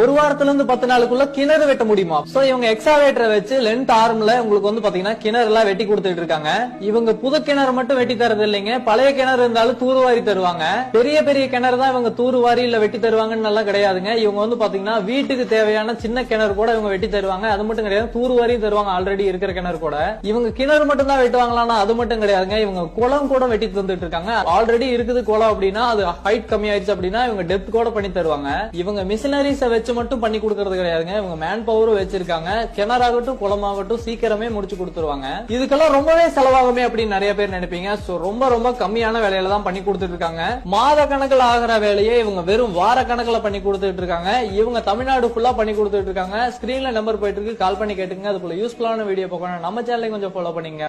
ஒரு வாரத்துல இருந்து பத்து நாளுக்குள்ள கிணறு வெட்ட முடியுமா? சோ இவங்க எக்ஸாவேட்டரை வச்சு லென்த் ஆர்ம்ல உங்களுக்கு வந்து பாத்தீங்கன்னா கிணறு எல்லாம் வெட்டி கொடுத்துட்டு இருக்காங்க. இவங்க புது கிணறு மட்டும் வெட்டி தரது இல்லைங்க. பழைய கிணறு இருந்தாலும் தூர்வாரி தருவாங்க. பெரிய பெரிய கிணறு தான் இவங்க தூர்வாரி இல்ல வெட்டி தருவாங்கன்னு எல்லாம் கிடையாதுங்க. இவங்க வந்து பாத்தீங்கன்னா வீட்டுக்கு தேவையான சின்ன கிணறு கூட இவங்க வெட்டி தருவாங்க. அது மட்டும் கிடையாது தூர்வாரியும் தருவாங்க ஆல்ரெடி இருக்கிற கிணறு கூட. இவங்க கிணறு மட்டும் தான் வெட்டுவாங்களான்னா அது மட்டும் கிடையாதுங்க. இவங்க குளம் கூட வெட்டி தந்துட்டு இருக்காங்க. ஆல்ரெடி இருக்குது குளம் அப்படின்னா அது ஹைட் கம்மி ஆயிடுச்சு அப்படின்னா இவங்க டெப்த் கூட பண்ணி தருவாங்க. இவங்க மிஷினரிஸ வச்சு மட்டும் பண்ணி கொடுக்கறது கிடையாதுங்க. இவங்க மேன் பவரும் வச்சிருக்காங்க. கிணறாகட்டும் குளமாகட்டும் சீக்கிரமே முடிச்சு கொடுத்துருவாங்க. இதுக்கெல்லாம் ரொம்பவே செலவாகுமே அப்படின்னு நிறைய பேர் நினைப்பீங்க. சோ ரொம்ப ரொம்ப கம்மியான வேலையில தான் பண்ணி கொடுத்துட்டு இருக்காங்க மாத கணக்கில் ஆகிற வேலையை இவங்க வெறும் வார கணக்கில் பண்ணி கொடுத்துட்டு இருக்காங்க இவங்க தமிழ்நாடு ஃபுல்லா பண்ணி கொடுத்துட்டு இருக்காங்க ஸ்கிரீன்ல நம்பர் போயிட்டு இருக்கு. கால் பண்ணி கேட்டுங்க அதுக்குள்ள யூஸ்ஃபுல்லான வீடியோ பார்க்கணும் நம்ம சேனலை கொஞ்சம் ஃபாலோ பண்ணிங்க